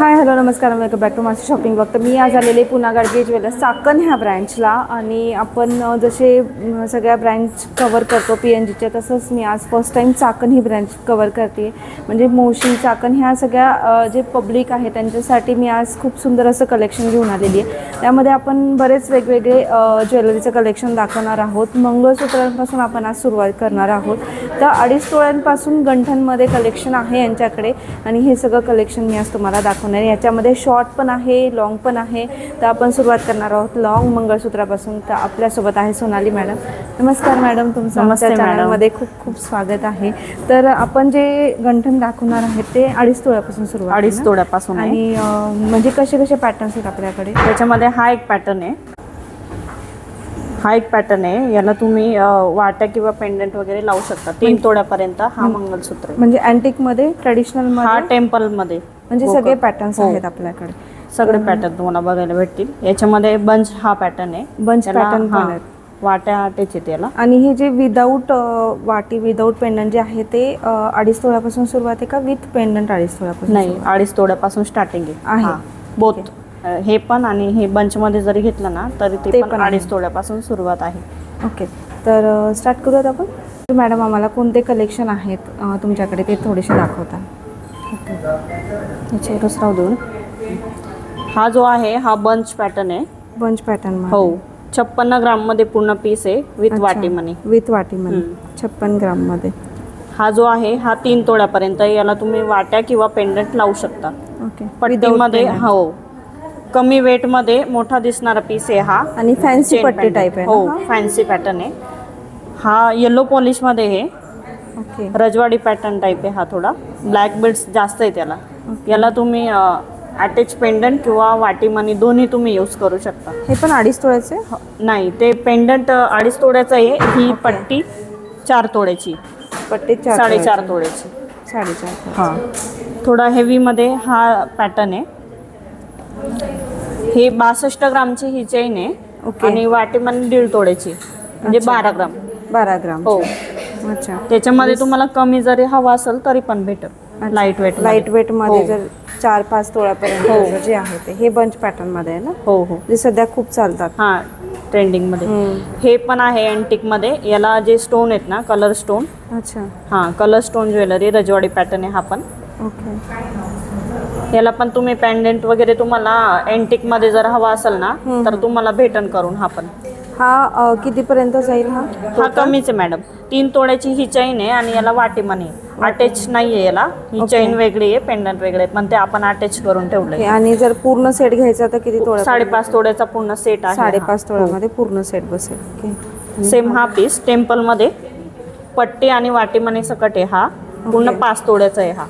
हाय hello नमस्कार. Welcome back to माझं shopping बघतो तर मी आज आलेले पुन्हा गाडगे ज्वेलर्स चाकण ह्या ब्रँचला आणि आपण जसे सगळ्या ब्रँच कवर करतो पी एन जीच्या तसंच मी आज फर्स्ट टाईम चाकण ही ब्रँच कवर करते. म्हणजे मोशी चाकण ह्या सगळ्या जे पब्लिक आहे त्यांच्यासाठी मी आज खूप सुंदर असं कलेक्शन घेऊन आलेली आहे. त्यामध्ये आपण बरेच वेगवेगळे ज्वेलरीचं कलेक्शन दाखवणार आहोत. मंगळसूत्रांपासून आपण आज सुरुवात करणार आहोत. तर अडीच तोळ्यांपासून गंठनमध्ये कलेक्शन आहे यांच्याकडे. आणि हे सगळं कलेक्शन मी आज तुम्हाला दाखवणार आहे. याच्यामध्ये शॉर्ट पण आहे लॉंग पण आहे. तर आपण सुरुवात करणार आहोत लॉंग मंगळसूत्रापासून. तर आपल्यासोबत आहे सोनाली मॅडम. नमस्कार मॅडम तुमचं आमच्या. चॅनलमध्ये खूप खूप स्वागत आहे. तर आपण जे गंठन दाखवणार आहेत ते अडीच तोळ्यापासून सुरुवात आहे अडीच ना? तोड्यापासून आहे. आणि म्हणजे कसे कसे पॅटर्न्स आहेत आपल्याकडे? त्याच्यामध्ये हा एक पॅटर्न आहे. हा एक पॅटर्न आहे. याला तुम्ही अ, वाट्या किंवा पेंडंट वगैरे लावू शकता. तीन तोड्यापर्यंत हा मंगलसूत्र आहे. म्हणजे अँटिकमध्ये ट्रेडिशनल हा मध्ये? टेम्पलमध्ये. म्हणजे हो सगळे का? पॅटर्न्स हो. आहेत आपल्याकडे. सगळे पॅटर्न तुम्हाला बघायला भेटतील. याच्यामध्ये बंच हा पॅटर्न आहे. बंच त्याला- पॅटर्न हा, पण आहेत. वाट्या अटॅच आहेत याला. आणि हे जे विदाऊट वाटी विदाऊट पेंडंट जे आहे ते अ, अडीच तोळ्यापासून सुरुवात आहे का? विथ पेंडंट अडीच तोळ्यापासून नाही? अडीच तोड्यापासून स्टार्टिंग आहे. आहे. बोथ हे पण आणि हे बंच मध्ये जरी घेतलं ना तरी ते पण. अडीच तोड्यापासून सुरुवात आहे. ओके. तर स्टार्ट करूयात आपण? मॅडम आम्हाला कोणते कलेक्शन आहेत तुमच्याकडे ते थोडेसे दाखवता? याचे राहू देऊन. हा जो आहे हा बंच पॅटर्न आहे. बंच पॅटर्न हो. छप्पन्न ग्राममध्ये पूर्ण पीस आहे विथ वाटी मनी विथ वाटीमध्ये हम्म. छप्पन ग्राममध्ये. हा जो आहे हा तीन तोड्यापर्यंत. याला तुम्ही वाट्या किंवा पेंडंट लावू शकता. ओके. पट्टीमध्ये हो. कमी वेटमध्ये मोठा दिसणारा पीस आहे हा. आणि फॅन्सी पट्टी. टाईप आहे. हो हा? फॅन्सी पॅटर्न आहे. हा येलो पॉलिशमध्ये आहे. ओके रजवाडी पॅटर्न टाईप आहे हा थोडा. ब्लॅक बिड्स जास्त आहे त्याला. याला तुम्ही अटॅच पेंडंट किंवा वाटी मनी दोन्ही तुम्ही यूज करू शकता. हे पण अडीच तोळ्याचे? नाही ते पेंडंट अडीच तोड्याचं आहे. ही पट्टी चार तोड्याची पट्टी चार साडेचार. तोड्याची साडेचार. हां. थोडा हेवीमध्ये हा पॅटर्न आहे. हे बासष्ट ग्रामची ही चेन आहे. ओके. आणि वाटीमध्ये दीड तोड्याची म्हणजे अच्छा. बारा ग्राम. बारा ग्राम. हो. अच्छा. त्याच्यामध्ये तुम्हाला कमी जरी हवा असेल तरी पण भेटत लाइट वेट लाइट वेटमध्ये हो. जर चार पाच तोळ्यापर्यंत जे आहे ते. हे बंच पॅटर्नमध्ये आहे ना? हो हो. जे सध्या खूप चालतात. हां ट्रेंडिंगमध्ये हम्म. हे पण आहे अँटिकमध्ये याला जे स्टोन आहेत ना कलर स्टोन अच्छा. हां कलर स्टोन ज्वेलरी रजवाडी पॅटर्न आहे हा पण. ओके. याला पण तुम्ही पॅन्डेंट वगैरे तुम्हाला अँटिकमध्ये जर हवा असेल ना तर तुम्हाला भेटन करून हा पण. हा कितीपर्यंत जाईल हा? हा कमीच आहे मॅडम तीन तोड्याची ही चैन आहे आणि याला वाटी मनी अटॅच नाहीये याला. ही. चैन वेगळी आहे पेंडंट वेगळे पण ते आपण अटॅच करून ठेवलंय. आणि जर पूर्ण सेट घ्यायचा तर किती तोळ्या साडेपाच तोड्याचा पूर्ण सेट आहे साडेपाच तोळ्यामध्ये पूर्ण सेट बसेल. सेम हा? पीस टेम्पलमध्ये पट्टी आणि वाटी मनी सकट आहे हा. पूर्ण. पाच तोड्याचा आहे हा.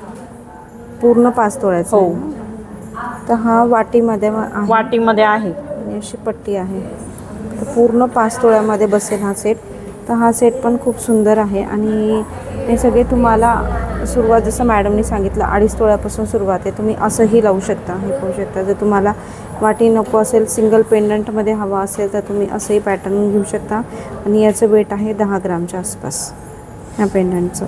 पूर्ण पाच तोळ्याचा हो. आहे ना? तर हा वाटीमध्ये म- आहे. वाटीमध्ये आहे. आणि अशी पट्टी आहे. तर पूर्ण पाच तोळ्यामध्ये बसेल हा सेट. तर हा सेट पण खूप सुंदर आहे. आणि हे सगळे तुम्हाला सुरुवात जसं मॅडमनी सांगितलं अडीच तोळ्यापासून सुरुवात आहे. तुम्ही असंही लावू शकता हे करू शकता. जर तुम्हाला वाटी नको असेल सिंगल पेंडंटमध्ये हवा असेल तर तुम्ही असंही पॅटर्न घेऊ शकता. आणि याचं वेट आहे दहा ग्रामच्या आसपास ह्या पेंडंटचं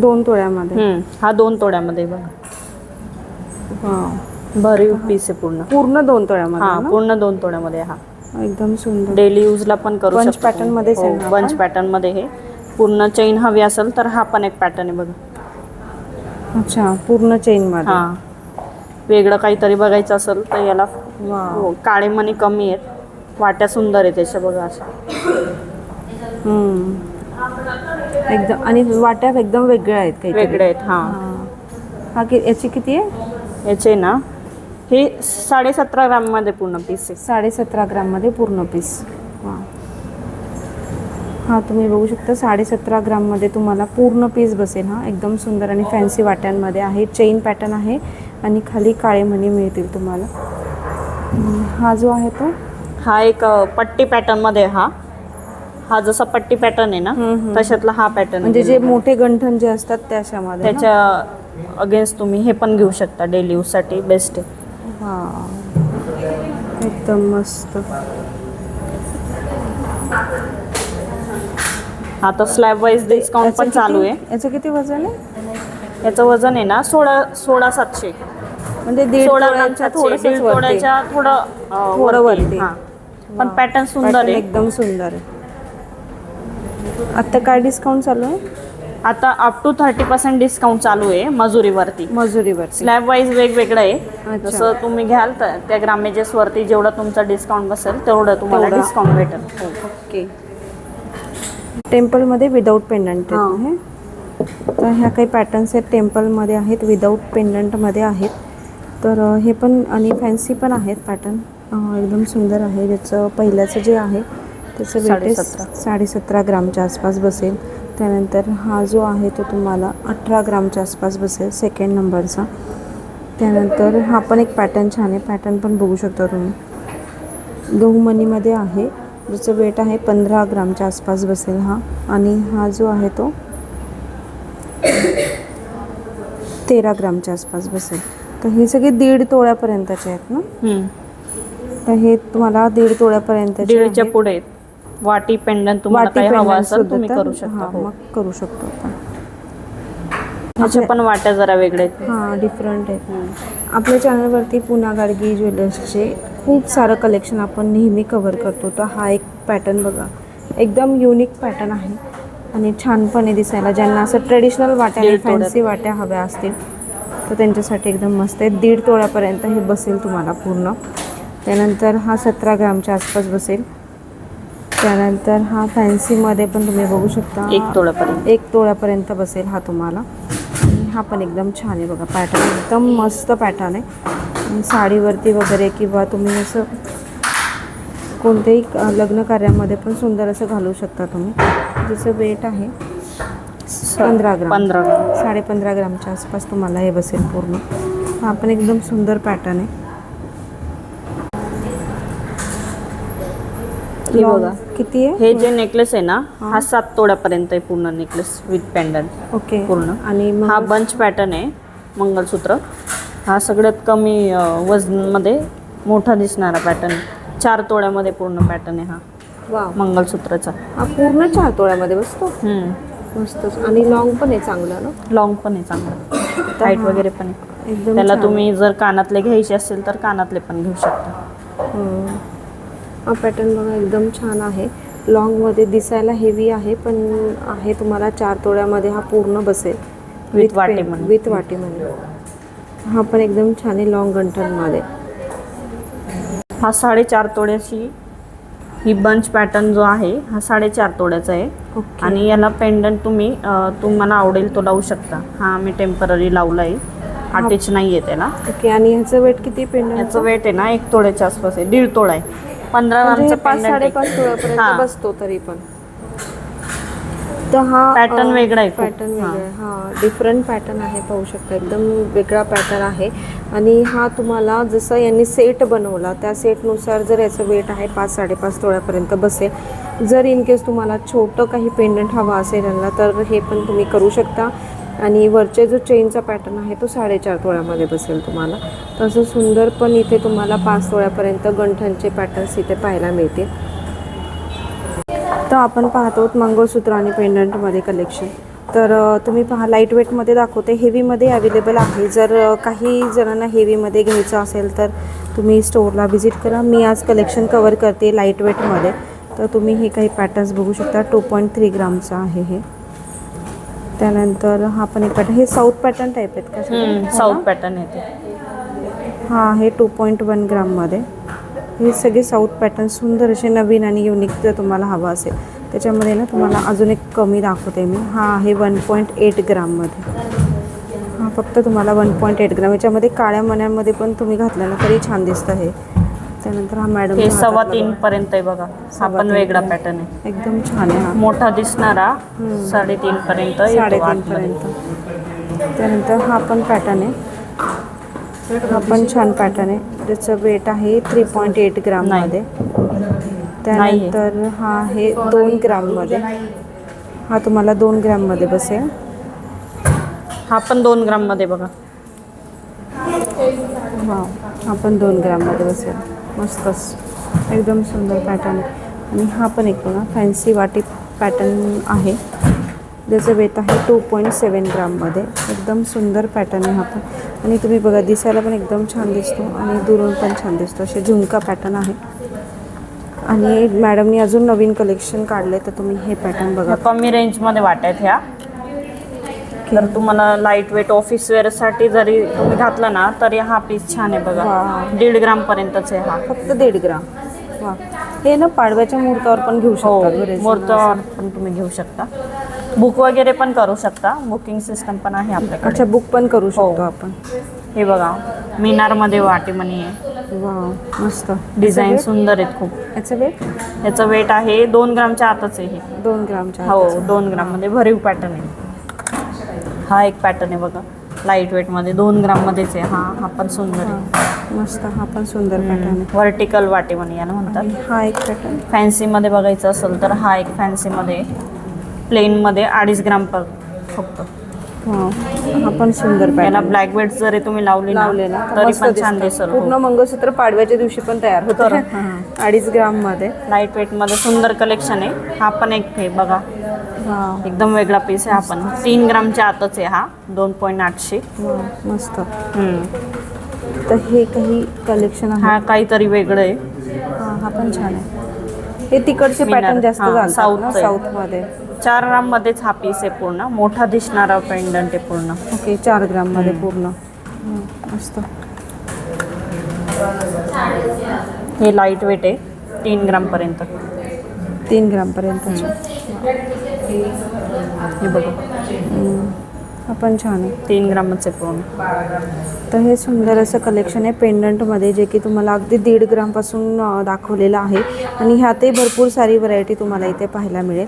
दोन तोळ्यामध्ये. हम्म, हा दोन तोड्यामध्ये आहे बघा. वाव. भरीव पीस आहे पूर्ण. पूर्ण दोन हा तोळ्यामध्ये ना? पूर्ण दोन तोड्यामध्ये आहे हा. एकदम सुंदर. डेली यूजला पण करू Bunch शकतो pattern मध्येच आहे ना हा बंच? पॅटर्नमध्ये हे. पूर्ण चेन हवी असेल तर हा पण एक पॅटर्न आहे बघा. अच्छा पूर्ण चेन मध्ये. हा. वेगळं काहीतरी बघायचं असेल तर याला वाव. हो, काळे मणी कमी आहेत. वाट्या सुंदर आहेत त्याच्या बघा अशा. हम्म. एकदम आणि वाट्या एकदम वेगळ्या आहेत काही वेगळे आहेत हा. हा. कि याची किती आहे? याचे ना हे साडे सतरा ग्राममध्ये पूर्ण पीस आहे. साडे सतरा ग्राममध्ये पूर्ण पीस वा. हा तुम्ही बघू शकता साडे सतरा ग्राममध्ये तुम्हाला पूर्ण पीस बसेल हा. एकदम सुंदर आणि फॅन्सी वाट्यांमध्ये आहे. चेन पॅटर्न आहे आणि खाली काळे मणी मिळतील तुम्हाला. हम्म, हा जो आहे तो? हा एक अ, पट्टी पॅटर्नमध्ये आहे हा. हा जसा पट्टी पॅटर्न आहे ना. तशातला हा पॅटर्न म्हणजे जे मोठे गंठन जे असतात त्याच्यामध्ये? त्याच्या अगेन्स्ट तुम्ही हे पण घेऊ शकता डेली यूजसाठी बेस्ट आहे. हा. एकदम मस्त. आता स्लॅब वाईज डिस्काउंट पण चालू आहे. याचं किती वजन आहे? याचं वजन आहे ना सोळा सोळा सातशे. म्हणजे दीड थोडं थोडं वरती. पण पॅटर्न सुंदर आहे. एकदम सुंदर आहे. आता काय डिस्काउंट चालू आहे? आता up to thirty percent discount चालू आहे मजुरीवरती. मजुरीवर स्लॅब वाईज वेगवेगळं आहे. अच्छा. जसं तुम्ही घ्याल तर त्या ग्रामेजेस वरती जेवढा तुमचा डिस्काउंट बसेल तेवढं तुम्हाला तेवढा. डिस्काउंट भेटेल. ओके टेम्पलमध्ये विदाऊट पेंडंट हां. आहे. तर ह्या काही पॅटर्न्स आहेत. टेम्पलमध्ये आहेत विदाऊट पेंडंटमध्ये आहेत. तर अ, हे पण आणि फॅन्सी पण आहेत पॅटर्न एकदम सुंदर आहे. ज्याचं पहिल्याचं जे आहे त्याचं वेटेज साडेसतरा. ग्रामच्या आसपास बसेल. त्यानंतर हा जो आहे तो तुम्हाला अठरा ग्रामच्या आसपास बसेल सेकंड नंबरचा त्यानंतर हा पण एक पॅटर्न छान आहे. पॅटर्न पण बघू शकता तुम्ही. गहू मनीमध्ये आहे. ज्याचं वेट आहे पंधरा ग्रामच्या आसपास बसेल हा. आणि हा जो आहे तो तेरा ग्रामच्या आसपास बसेल. तर हे सगळे दीड तोळ्यापर्यंतचे आहेत ना. तर हे तुम्हाला दीड तोळ्यापर्यंत दीडच्या पुढे आहेत. वाटी पेंडंट तुम्हाला काही हवा असेल तुम्ही करू शकता हो. मग करू शकतो आपण. ह्याच्या पण वाट्या जरा वेगळ्या आहेत. हां डिफरंट आहेत. हम्म. आपल्या चॅनलवरती पुन्हा गाडगी ज्वेलर्सचे खूप सारं कलेक्शन आपण नेहमी कवर करतो. तर हा एक पॅटर्न बघा. एकदम युनिक पॅटर्न आहे. आणि छान पण आहे दिसायला ज्यांना असं ट्रेडिशनल वाट्या दीड तोळ्यात. फॅन्सी वाट्या हव्या असतील तर त्यांच्यासाठी एकदम मस्त आहे. दीड तोळ्यापर्यंत हे बसेल तुम्हाला पूर्ण. त्यानंतर हा सतरा ग्रामच्या आसपास बसेल. त्यानंतर हा फॅन्सीमध्ये पण तुम्ही बघू शकता. एक तोळ्यापर्यंत. एक तोळ्यापर्यंत बसेल हा तुम्हाला. आणि हा पण एकदम छान आहे बघा पॅटर्न एकदम मस्त पॅटर्न आहे. साडीवरती वगैरे किंवा तुम्ही असं कोणत्याही लग्न कार्यामध्ये पण सुंदर असं घालू शकता तुम्ही. जसं वेट आहे पंधरा ग्राम. पंधरा ग्राम. साडे पंधरा ग्रामच्या आसपास तुम्हाला हे बसेल पूर्ण. हा पण एकदम सुंदर पॅटर्न आहे. हे बघा. किती आहे? हे जे नेकलेस आहे ना हा. सात तोड्यापर्यंत आहे पूर्ण नेकलेस विथ पेंडंट ओके पूर्ण. आणि हा बंच पॅटर्न आहे मंगलसूत्र. हा सगळ्यात कमी वजनमध्ये मोठा दिसणारा पॅटर्न चार तोड्यामध्ये पूर्ण पॅटर्न आहे हा. वा मंगलसूत्राचा. हा पूर्ण चार तोळ्यामध्ये बसतो? मस्तच आणि लॉंग पण आहे चांगला ना लॉंग पण आहे चांगला. हाईट वगैरे पण आहे. त्याला. तुम्ही जर कानातले घ्यायचे असेल तर कानातले पण घेऊ शकता. हा पॅटर्न बघा एकदम छान आहे. लॉंगमध्ये दिसायला हेवी आहे पण आहे तुम्हाला चार तोळ्यामध्ये हा पूर्ण बसेल. With वाटीमध्ये. विथ वाटीमध्ये हा पण एकदम छान आहे लॉंग गंठनमध्ये. हा साडेचार तोड्याची ही बंच पॅटर्न जो आहे हा साडेचार तोड्याचा आहे. ओके आणि याला पेंडंट तुम्ही तुम्हाला आवडेल तो लावू शकता. हा मी टेंपररी लावला आहे अटॅच नाही आहे त्याला. ओके आणि ह्याचं वेट किती पेंडंट याचं वेट आहे ना एक तोड्याच्या आसपास आहे. दीड तोडा आहे. पंधरा म्हणजे पाच तोळ्यापर्यंत हां. बसतो तरी पण. तर हा Pattern वेगळा आहे खूप. पॅटर्न वेगळा आहे. हा डिफरंट पॅटर्न आहे पाहू शकता एकदम वेगळा पॅटर्न आहे. आणि हा तुम्हाला जसं यांनी सेट बनवला त्या सेटनुसार जर याचं वेट आहे पाच साडेपाच तोळ्यापर्यंत बसेल. जर इन केस तुम्हाला छोटं काही पेंडंट हवा असेल यांना तर हे पण तुम्ही करू शकता. आणि वरचे जो चेनचा पॅटर्न आहे तो साडेचार तोळ्यामध्ये बसेल तुम्हाला. तसं सुंदर पण इथे तुम्हाला पाच तोळ्यापर्यंत गंठनचे पॅटर्न्स इथे पाहायला मिळतील. तर आपण पाहतो मंगळसूत्र आणि पेंडंटमध्ये कलेक्शन तर तुम्ही पहा लाइट वेटमध्ये दाखवते. हेवीमध्ये अवेलेबल आहे. जर काही जणांना हेवीमध्ये घ्यायचं असेल तर तुम्ही स्टोरला व्हिजिट करा. मी आज कलेक्शन कवर करते लाइट वेटमध्ये तर तुम्ही हे काही पॅटर्न्स बघू शकता. टू पॉईंट थ्री ग्रामचं आहे हे. त्यानंतर हा पण एक पॅटर्न हे साऊथ पॅटर्न टाईप आहेत का? सगळे? साऊथ? पॅटर्न येते. हा आहे टू पॉईंट वन ग्राममध्ये हे सगळे साऊथ पॅटर्न सुंदर असे नवीन आणि युनिक जर तुम्हाला हवं असेल त्याच्यामध्ये ना तुम्हाला अजून एक कमी दाखवते मी. हा आहे वन पॉईंट एट ग्राममध्ये हा फक्त तुम्हाला वन पॉईंट एट ग्राम याच्यामध्ये काळ्या मण्यांमध्ये पण तुम्ही घातलं ना तरी छान दिसतं हे. त्यानंतर हा मॅडम हे सव्वा तीन पर्यंत आहे बघा. हा पण वेगळा. पॅटर्न आहे. एकदम छान आहे हा. मोठा दिसणारा साडेतीन पर्यंत येतो साडेतीन आतमध्ये. पर्यंत. त्यानंतर हा पण पॅटर्न आहे. हा पण छान पॅटर्न आहे. त्याचं वेट आहे थ्री पॉईंट एट ग्राममध्ये त्यानंतर हा आहे दोन ग्राममध्ये हा तुम्हाला दोन ग्राममध्ये बसेल. हा पण दोन ग्राममध्ये बघा. हा हा पण दोन ग्राममध्ये बसेल. मस्तच एकदम सुंदर पॅटर्न आहे आणि हा पण एक बघा फॅन्सी वाटी पॅटर्न आहे. ज्याचं वेट आहे टू पॉईंट सेवन ग्राममध्ये एकदम सुंदर पॅटर्न आहे हा पण. आणि तुम्ही बघा दिसायला पण एकदम छान दिसतो आणि दुरून पण छान दिसतो. असे झुमका पॅटर्न आहे. आणि मॅडमनी अजून नवीन कलेक्शन काढले तर तुम्ही हे पॅटर्न बघा. कमी रेंजमध्ये वाटत ह्या. तर तुम्हाला लाइट वेट ऑफिस वेअरसाठी जरी तुम्ही घातला ना तरी हा पीस छान आहे बघा. दीड ग्राम पर्यंतच आहे हा. फक्त दीड ग्राम. वा. हे ना पाडव्याच्या मुहूर्तावर पण घेऊ हो शकतात बरेच जण मूर्तावर पण तुम्ही घेऊ शकता. बुक वगैरे पण करू शकता. बुकिंग सिस्टम पण आहे आपल्याकडे. अच्छा बुक पण करू शकतो हो. आपण. हे बघा मिनारमध्ये वाटीमणी आहे. वा मस्त. डिझाईन याचं सुंदर आहेत खूप. weight? याचं वेट ह्याचं वेट आहे दोन ग्रामच्या आतच आहे हे. दोन ग्रामच्या हो. दोन ग्राममध्ये. भरीव पॅटर्न आहे. हा एक पॅटर्न आहे बघा. लाइट वेटमध्ये दोन ग्राममध्येच आहे. हा हा पण सुंदर आहे. हा, मस्त. हा पण सुंदर पॅटर्न व्हर्टिकल वाटीमणी याला म्हणतात. हा एक पॅटर्न फॅन्सीमध्ये बघायचं असेल तर हा एक फॅन्सीमध्ये प्लेनमध्ये अडीच ग्राम पर फक्त. हा हा पण सुंदर याला ब्लॅक बेल्ट जरी तुम्ही लावले ना लावले ना तर पण छान दिसतं. दिसेल पूर्ण मंगळसूत्र पाडव्याच्या दिवशी पण तयार होतं. हां. अडीच ग्राममध्ये. लाइट वेटमध्ये सुंदर कलेक्शन आहे. हा पण एक आहे बघा. हा एकदम वेगळा पीस आहे हा पण तीन ग्रामच्या आतच आहे हा. दोन पॉईंट आठशे. मस्त. तर हे काही कलेक्शन आहे? हा काहीतरी वेगळं आहे. हा पण छान आहे. हे तिकडचे. पॅटर्न जास्त. साऊथमध्ये चार ग्राममध्येच हा पीस आहे पूर्ण. मोठा दिसणारा पेंडंट आहे पूर्ण. ओके चार ग्राममध्ये पूर्ण. मस्त. हे लाइट वेट आहे. तीन ग्रामपर्यंत. तीन ग्राम पर्यंत हे बघा. हा पण छान आहे. तीन ग्रामच आहे पूर्ण. तर हे सुंदर असं कलेक्शन आहे. पेंडंटमध्ये जे की तुम्हाला अगदी दीड ग्रामपासून दाखवलेलं आहे. आणि ह्यातही भरपूर सारी व्हरायटी तुम्हाला इथे पाहायला मिळेल.